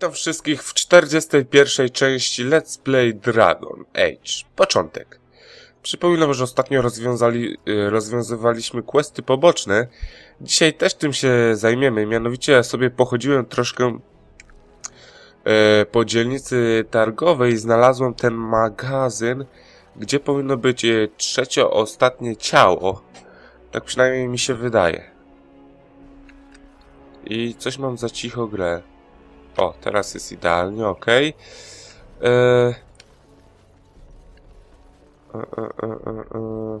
Witam wszystkich w 41. części Let's Play Dragon Age. Początek. Przypominam, że ostatnio rozwiązali, y, rozwiązywaliśmy questy poboczne. Dzisiaj też tym się zajmiemy. Mianowicie ja sobie pochodziłem troszkę e, po dzielnicy targowej i znalazłem ten magazyn, gdzie powinno być e, trzecio ostatnie ciało. Tak przynajmniej mi się wydaje. I coś mam za cicho grę. O, teraz jest idealnie, ok. Eee... E, e, e, e.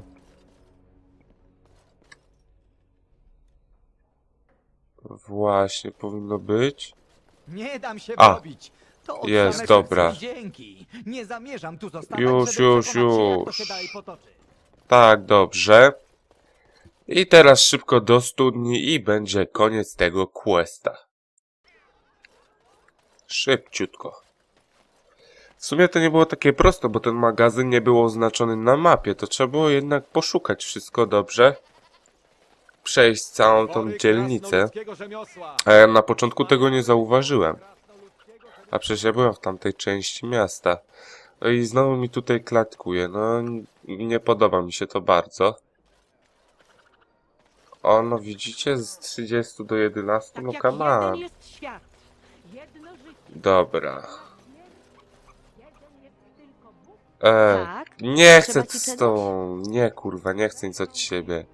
Właśnie, powinno być. Nie dam się A. To od jest, samego dobra. chcę Dzięki. Nie zamierzam tu zostawać, Już, żeby już, przekonać się, jak to już. się dalej potoczy. Tak, dobrze. I teraz szybko do studni i będzie koniec tego questa. Szybciutko. W sumie to nie było takie proste, bo ten magazyn nie był oznaczony na mapie. To trzeba było jednak poszukać wszystko dobrze. Przejść całą tą dzielnicę. A ja na początku tego nie zauważyłem. A przecież ja byłem w tamtej części miasta. No i znowu mi tutaj klatkuje. No, nie podoba mi się to bardzo. O, no widzicie, z 30 do 11, Tak no come on. Dobra. E, Tak? nie Trzeba chcę ci z czegoś? tobą. Nie, kurwa, nie chcę nic od ciebie.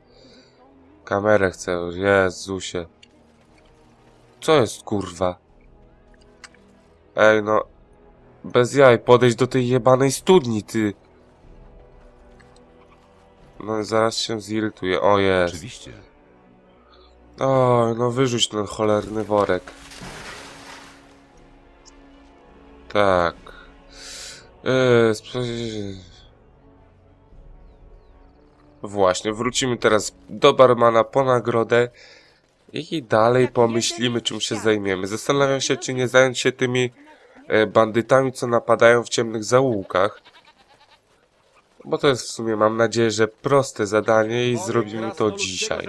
Kamerę chcę, Jezusie. Co jest, kurwa? Ej, no. Bez jaj, podejść do tej jebanej studni, ty. No, zaraz się zirytuję. O, jest. Oczywiście. O, no wyrzuć ten cholerny worek. Tak. Eee, sp- Właśnie, wrócimy teraz do barmana po nagrodę i dalej pomyślimy, czym się zajmiemy. Zastanawiam się, czy nie zająć się tymi e, bandytami, co napadają w ciemnych zaułkach. Bo to jest w sumie, mam nadzieję, że proste zadanie i zrobimy to dzisiaj.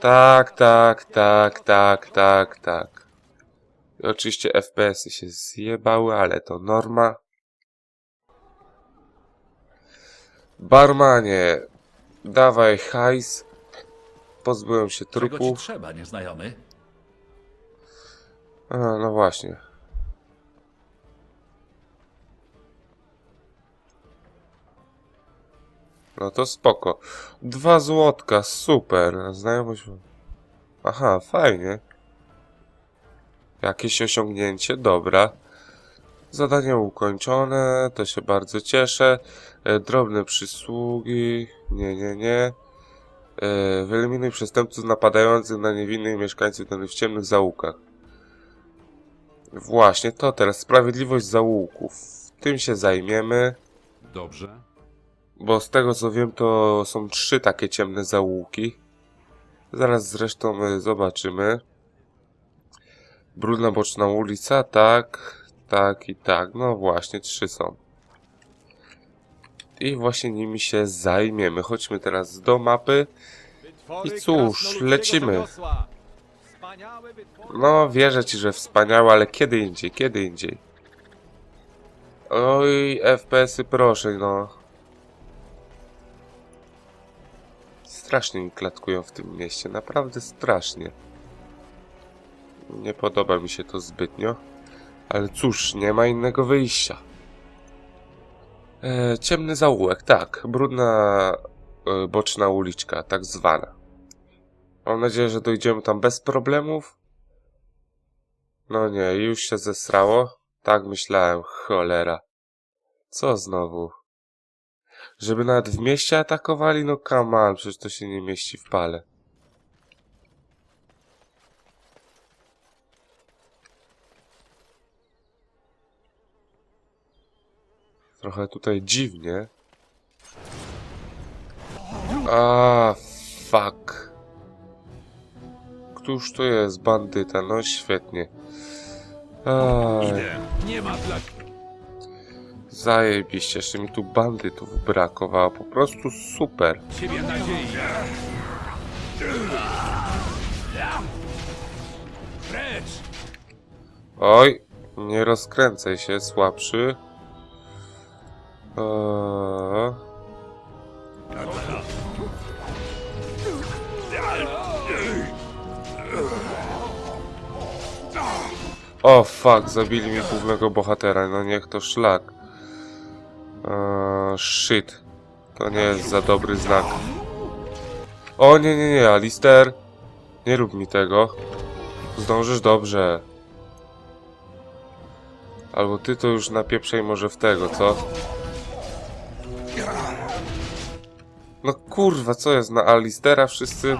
Tak, tak, tak, tak, tak, tak. Oczywiście FPS-y się zjebały, ale to norma. Barmanie, dawaj hajs. Pozbyłem się trupów. trzeba, nieznajomy? A, no właśnie. No to spoko. Dwa złotka, super. Znajomość... Aha, fajnie. Jakieś osiągnięcie, dobra. Zadanie ukończone, to się bardzo cieszę. E, drobne przysługi, nie, nie, nie. E, wyeliminuj przestępców napadających na niewinnych mieszkańców w ciemnych zaułkach. Właśnie, to teraz sprawiedliwość zaułków. Tym się zajmiemy, Dobrze. bo z tego co wiem, to są trzy takie ciemne zaułki. Zaraz zresztą y, zobaczymy. Brudna boczna ulica, tak, tak i tak. No właśnie, trzy są. I właśnie nimi się zajmiemy. Chodźmy teraz do mapy. I cóż, lecimy. No, wierzę ci, że wspaniałe, ale kiedy indziej, kiedy indziej. Oj, FPS-y proszę, no. Strasznie mi klatkują w tym mieście, naprawdę strasznie. Nie podoba mi się to zbytnio. Ale cóż, nie ma innego wyjścia. E, ciemny zaułek, tak. Brudna e, boczna uliczka, tak zwana. Mam nadzieję, że dojdziemy tam bez problemów. No nie, już się zesrało. Tak myślałem, cholera. Co znowu? Żeby nawet w mieście atakowali? No on, przecież to się nie mieści w pale. Trochę tutaj dziwnie. A, fuck. Któż to jest bandyta? No świetnie. Aj, Idę. Nie ma dla... zajebiście, jeszcze mi tu bandytów brakowało. Po prostu super. Ciebie nadziei. Precz! Oj, nie rozkręcaj się, słabszy. O fuck, zabili mi głównego bohatera, no niech to szlak. Eee, shit. To nie jest za dobry znak. O nie, nie, nie, Alister. Nie rób mi tego. Zdążysz dobrze. Albo ty to już napieprzej może w tego, co? No kurwa, co jest na Alistera wszyscy?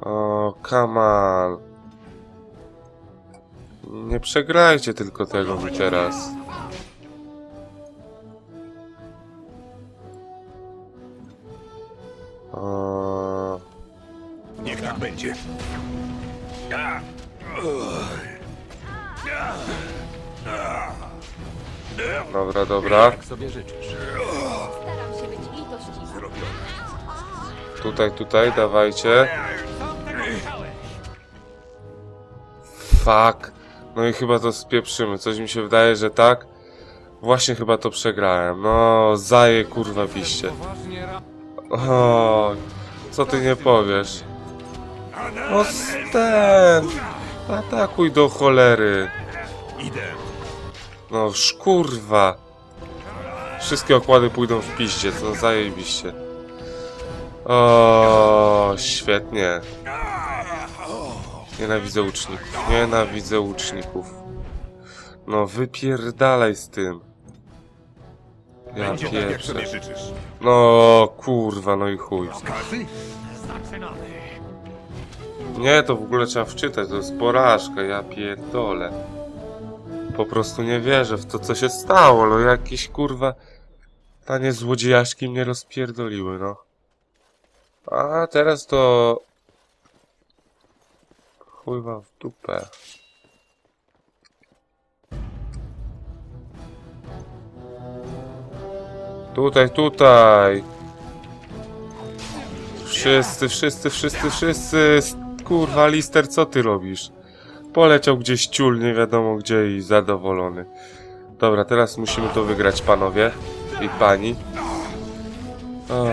O, come on. Nie przegrajcie tylko tego mi teraz. Dobra. Jak sobie życzysz. Staram się być. Tutaj, tutaj, dawajcie. Fuck. No i chyba to spieprzymy. Coś mi się wydaje, że tak. Właśnie chyba to przegrałem. No, zaje kurwa. Poważnie ra... O, co ty nie powiesz? O, Sten! Atakuj do cholery. Idę. No, szkurwa. Wszystkie okłady pójdą w piździe, co zajebiście. O, świetnie. Nienawidzę łuczników. Nienawidzę łuczników. No, wypierdalaj z tym. Ja tak, pierwszy. No, kurwa, no i chuj. Nie, to w ogóle trzeba wczytać, to jest porażka, ja pierdolę. Po prostu nie wierzę w to, co się stało, no jakieś kurwa... Tanie złodziejaszki mnie rozpierdoliły, no. A teraz to... Chujwa w dupę. Tutaj, tutaj! Wszyscy, wszyscy, wszyscy, wszyscy! Kurwa, Lister, co ty robisz? Poleciał gdzieś ciul, nie wiadomo gdzie i zadowolony. Dobra, teraz musimy to wygrać, panowie i pani. O,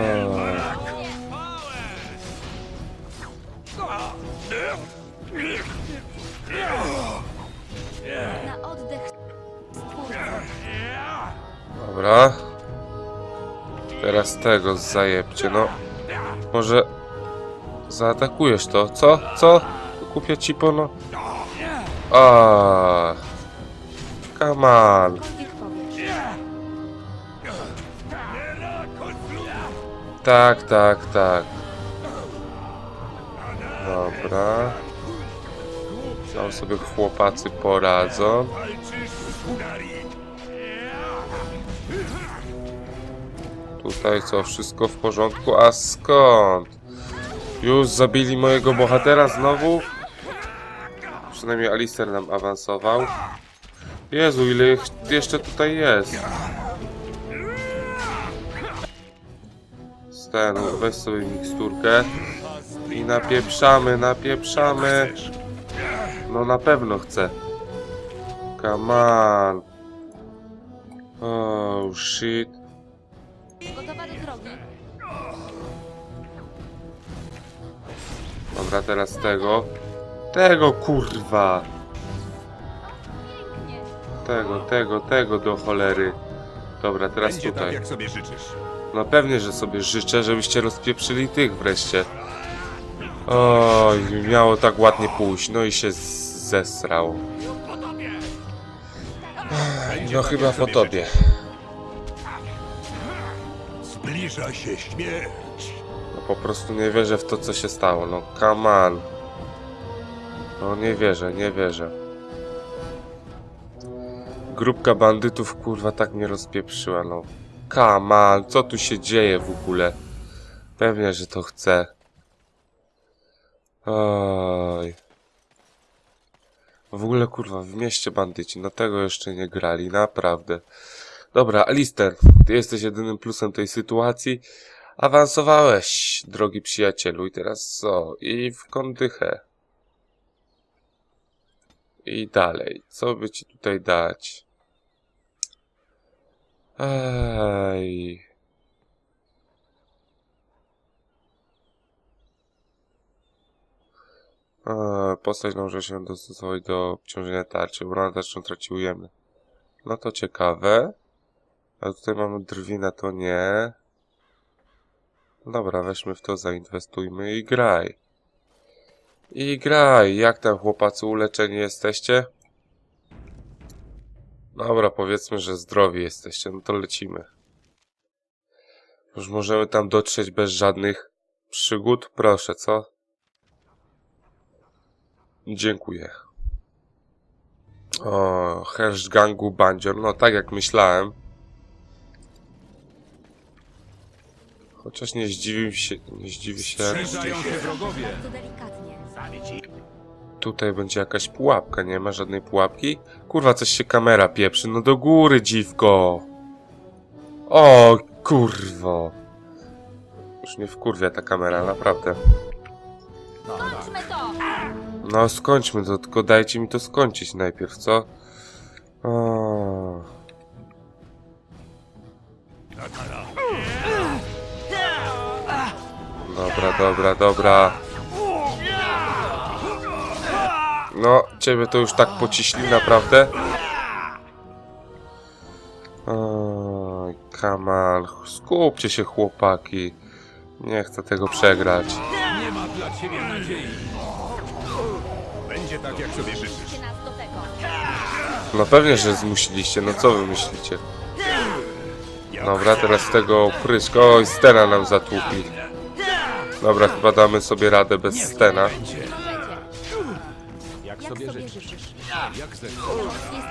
Na oddech stwórcy. dobra. Teraz tego zajebcie, no. Może zaatakujesz to? Co? Co? Kupię ci pono. A. Come on. Tak, tak, tak. Dobra. Tam sobie chłopacy poradzą. Tutaj co, wszystko w porządku? A skąd? Już zabili mojego bohatera znowu? Przynajmniej Alistair nam awansował. Jezu, ile jeszcze tutaj jest? Stanu, weź sobie miksturkę. I napieprzamy, napieprzamy. No na pewno chcę. Come on. Oh shit. Gotowa do drogi. Dobra, teraz tego. Tego kurwa. Pięknie. Tego, tego, tego do cholery. Dobra, teraz Będzie tak, tutaj. jak sobie życzysz. No pewnie, że sobie życzę, żebyście rozpieprzyli tych wreszcie. Oj, miało tak ładnie pójść, no i się zesrał. No chyba po tobie. Zbliża się śmierć. No po prostu nie wierzę w to, co się stało. No come on. No nie wierzę, nie wierzę. Grupka bandytów, kurwa, tak mnie rozpieprzyła, no. Come on, co tu się dzieje w ogóle? Pewnie, że to chcę. Oj. W ogóle, kurwa, w mieście bandyci, no tego jeszcze nie grali, naprawdę. Dobra, Alister, ty jesteś jedynym plusem tej sytuacji, Awansowałeś, drogi przyjacielu, i teraz co? I w kondychę. I dalej. Co by ci tutaj dać? Ej. Postać może się dostosować do obciążenia tarczy. Urana tarczą traci ujemny. No to ciekawe. Ale tutaj mamy drwina, to nie. Dobra, weźmy w to, zainwestujmy i graj. I graj. Jak tam chłopacy uleczeni jesteście? Dobra, powiedzmy, że zdrowi jesteście. No to lecimy. Już możemy tam dotrzeć bez żadnych przygód? Proszę, co? Dziękuję. O, Hersz Gangu Bandzior. No tak jak myślałem. Chociaż nie zdziwił się, nie zdziwi się. Zbliżają się wrogowie. Bardzo delikatnie. Tutaj będzie jakaś pułapka, nie ma żadnej pułapki? Kurwa, coś się kamera pieprzy. No do góry, dziwko. O, kurwo. Już nie wkurwia ta kamera, naprawdę. Kończmy to! No skończmy to, tylko dajcie mi to skończyć najpierw, co? O. Dobra, dobra, dobra. No, ciebie to już tak pociśli, naprawdę? Oj, Kamal, skupcie się chłopaki. Nie chcę tego przegrać. Nie ma dla ciebie nadziei. Będzie tak, jak sobie życzysz. No pewnie, że zmusiliście, no co wy myślicie? Dobra, teraz tego opryszka. Oj, Stena nam zatłukli. Dobra, chyba damy sobie radę bez Stena. Sobie życzysz. życzysz? Jak. Jest rozwiązanie.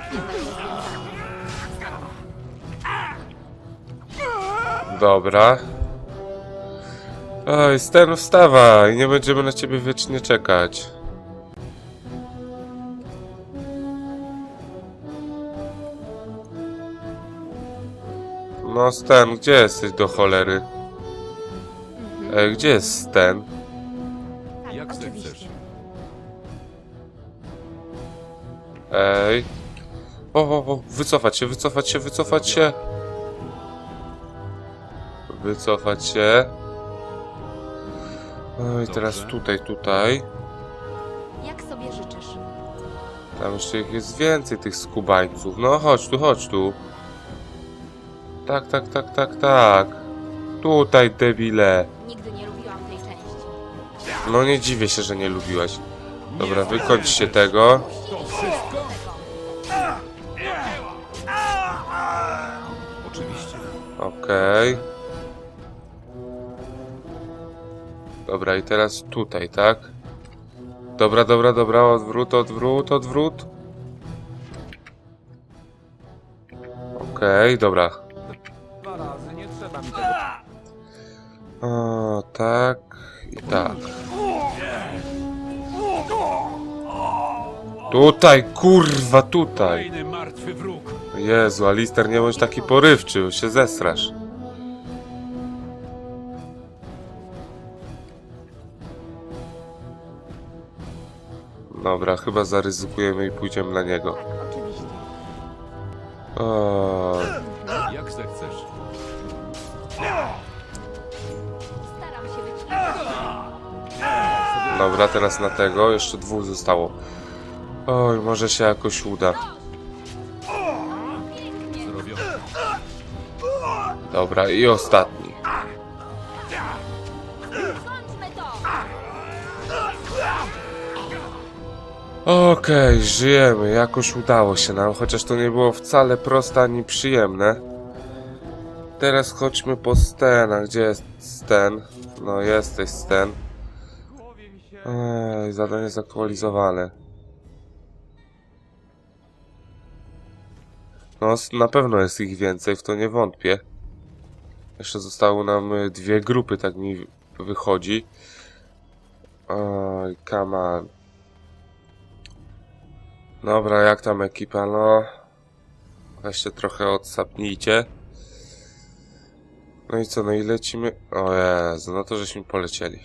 Dobra. Oj, Sten, wstawaj! Nie będziemy na ciebie wiecznie czekać. No, Sten, gdzie jesteś do cholery? Ej, gdzie jest Sten? Ej. O, o, o, wycofać się, wycofać się, wycofać się. Wycofać się. Oj, teraz Dobrze. tutaj, tutaj. Jak sobie życzysz? Tam jeszcze ich jest więcej, tych skubańców. No, chodź tu, chodź tu. Tak, tak, tak, tak, tak. Tutaj, debile. Nigdy nie lubiłam tej części. No, nie dziwię się, że nie lubiłaś. Dobra, wykończcie tego. To wszystko? Okej. Dobra, i teraz tutaj, tak? Dobra, dobra, dobra, odwrót, odwrót, odwrót. Okej, dobra. Dwa razy, nie trzeba mi tego. O, tak i tak. Tutaj, kurwa, tutaj. Jezu, Alister, nie bądź taki porywczy, się zesrasz. Dobra, chyba zaryzykujemy i pójdziemy na niego. O, Jak zechcesz. Staram się być dobra, teraz na tego. Jeszcze dwóch zostało. Oj, może się jakoś uda. Dobra, i ostatni. Okej, żyjemy. Jakoś udało się nam, chociaż to nie było wcale proste ani przyjemne. Teraz chodźmy po Stena. Gdzie jest Sten? No, jesteś Sten. Ej, zadanie zaktualizowane. No, na pewno jest ich więcej, w to nie wątpię. Jeszcze zostały nam y, dwie grupy, tak mi wychodzi. Oj, come on. Dobra, jak tam ekipa? No. Weźcie trochę odsapnijcie. No i co, no i lecimy... O Jezu, no to żeśmy polecieli.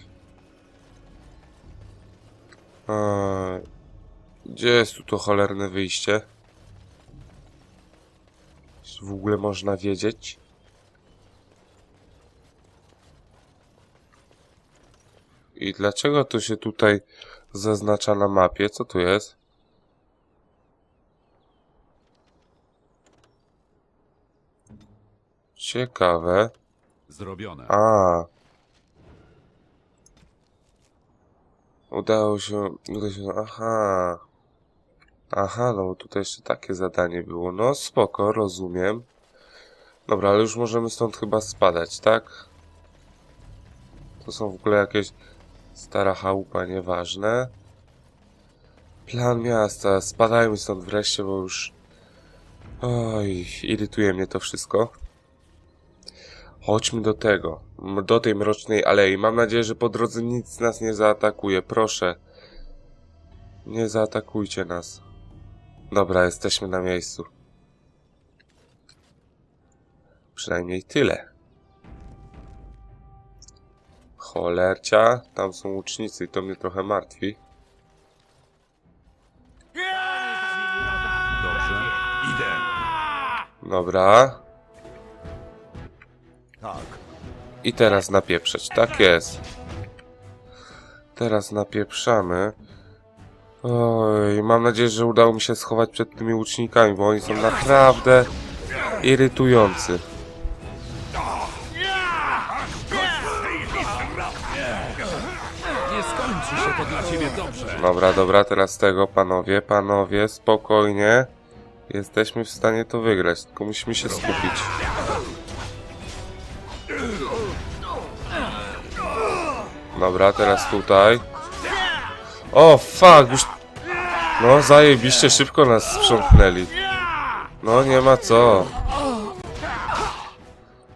Eee, gdzie jest tu to cholerne wyjście? Czy w ogóle można wiedzieć? I dlaczego to się tutaj zaznacza na mapie? Co tu jest? Ciekawe. Zrobione. A. Udało się, udało się, aha. Aha, no bo tutaj jeszcze takie zadanie było. No spoko, rozumiem. Dobra, ale już możemy stąd chyba spadać, tak? To są w ogóle jakieś stara chałupa, nieważne. Plan miasta, spadajmy stąd wreszcie, bo już... Oj, irytuje mnie to wszystko. Chodźmy do tego, do tej mrocznej alei. Mam nadzieję, że po drodze nic nas nie zaatakuje. Proszę. Nie zaatakujcie nas. Dobra, jesteśmy na miejscu. Przynajmniej tyle. Cholercia, tam są łucznicy i to mnie trochę martwi. Dobrze. Idę. Dobra. Tak. I teraz napieprzeć. Tak jest. Teraz napieprzamy. Oj, mam nadzieję, że udało mi się schować przed tymi łucznikami, bo oni są naprawdę irytujący. Nie skończy się to dla ciebie dobrze. Dobra, dobra, teraz tego, panowie, panowie, spokojnie. Jesteśmy w stanie to wygrać, tylko musimy się skupić. Dobra, teraz tutaj. O, fuck, już... No, zajebiście szybko nas sprzątnęli. No, nie ma co.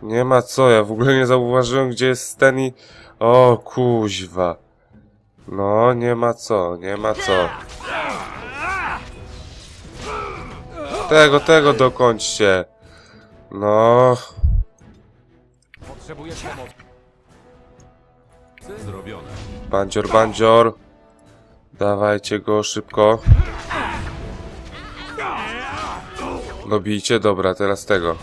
Nie ma co, ja w ogóle nie zauważyłem, gdzie jest Sten i... O, kuźwa. No, nie ma co, nie ma co. Tego, tego dokończcie. No, Potrzebujesz pomocy. Zrobione. bandzior, bandzior. Dawajcie go szybko. Dobijcie, dobra, teraz tego.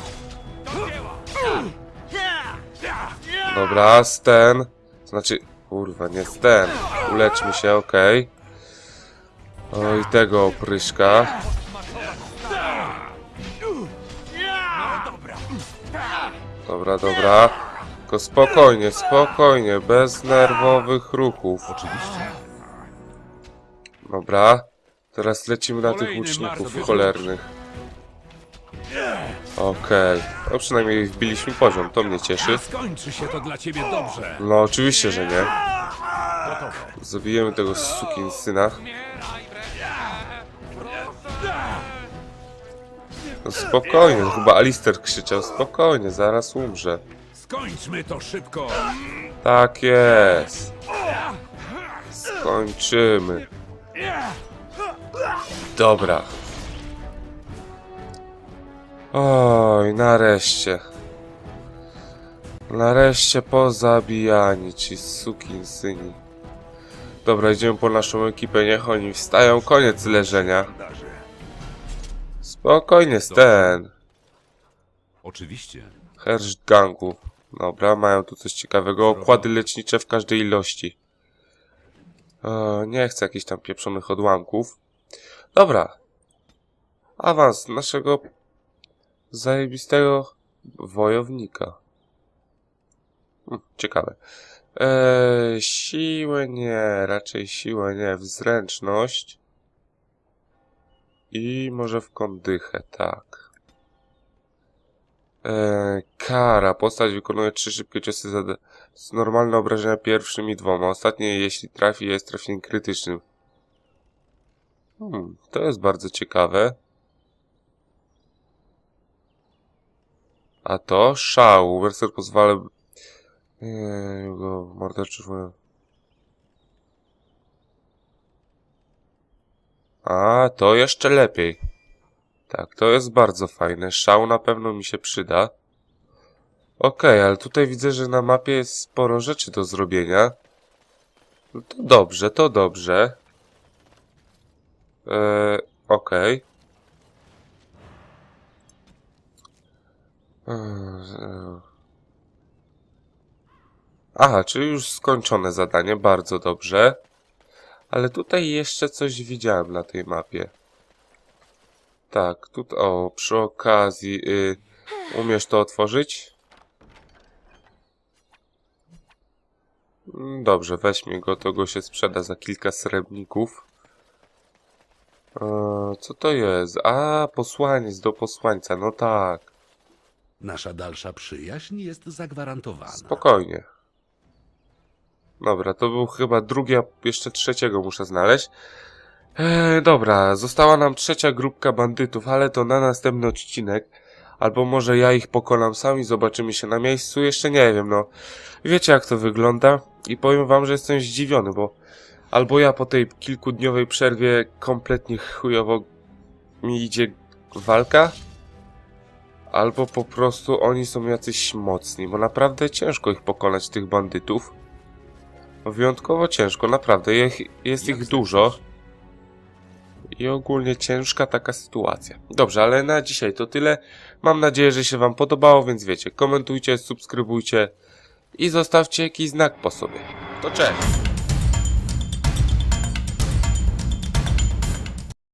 Dobra, Sten. Znaczy, kurwa, nie Sten. Uleczmy się, okej. Oj, tego opryszka. Dobra, dobra. Tylko spokojnie, spokojnie, bez nerwowych ruchów. Oczywiście. Dobra. Teraz lecimy na tych łuczników cholernych. Okej. No przynajmniej wbiliśmy poziom, to mnie cieszy. Skończy się to dla ciebie dobrze. No oczywiście, że nie. Zabijemy tego sukin syna. No spokojnie, no chyba Alister krzyczał. Spokojnie, zaraz umrze. Skończmy to szybko. Tak jest. Skończymy. Dobra. Oj, nareszcie. Nareszcie pozabijani ci sukin syni. Dobra, idziemy po naszą ekipę, niech oni wstają. Koniec leżenia. Spokojnie, Sten. Oczywiście. Herszt gangu. Dobra, mają tu coś ciekawego. Okłady lecznicze w każdej ilości. E, nie chcę jakichś tam pieprzonych odłamków. Dobra. Awans naszego zajebistego wojownika. Hm, ciekawe. E, siłę nie, raczej siłę nie, w zręczność. I może w kondychę, tak. E, kara. Postać wykonuje trzy szybkie ciosy z normalne obrażenia pierwszymi dwoma. Ostatnie, jeśli trafi, jest trafieniem krytycznym. Hmm, to jest bardzo ciekawe. A to szał. Werser pozwala nie, go morderczy A, to jeszcze lepiej. Tak, to jest bardzo fajne. Szał na pewno mi się przyda. Okej, ale tutaj widzę, że na mapie jest sporo rzeczy do zrobienia. No to dobrze, to dobrze. Eee, okej. Eee, Aha, czyli już skończone zadanie, bardzo dobrze. Ale tutaj jeszcze coś widziałem na tej mapie. Tak, tutaj, o, przy okazji, y, umiesz to otworzyć? Mm, Dobrze, weźmie go, to go się sprzeda za kilka srebrników. Eee, co to jest? A, posłaniec do posłańca, no tak. Nasza dalsza przyjaźń jest zagwarantowana. Spokojnie. Dobra, to był chyba drugi, a jeszcze trzeciego muszę znaleźć. Eee, dobra, została nam trzecia grupka bandytów, ale to na następny odcinek. Albo może ja ich pokonam sam i zobaczymy się na miejscu, jeszcze nie wiem, no. Wiecie jak to wygląda i powiem wam, że jestem zdziwiony, bo albo ja po tej kilkudniowej przerwie kompletnie chujowo mi idzie walka, albo po prostu oni są jacyś mocni, bo naprawdę ciężko ich pokonać, tych bandytów. Wyjątkowo ciężko, naprawdę, jest ich dużo. I ogólnie ciężka taka sytuacja. Dobrze, ale na dzisiaj to tyle. Mam nadzieję, że się Wam podobało, więc wiecie, komentujcie, subskrybujcie i zostawcie jakiś znak po sobie. To cześć!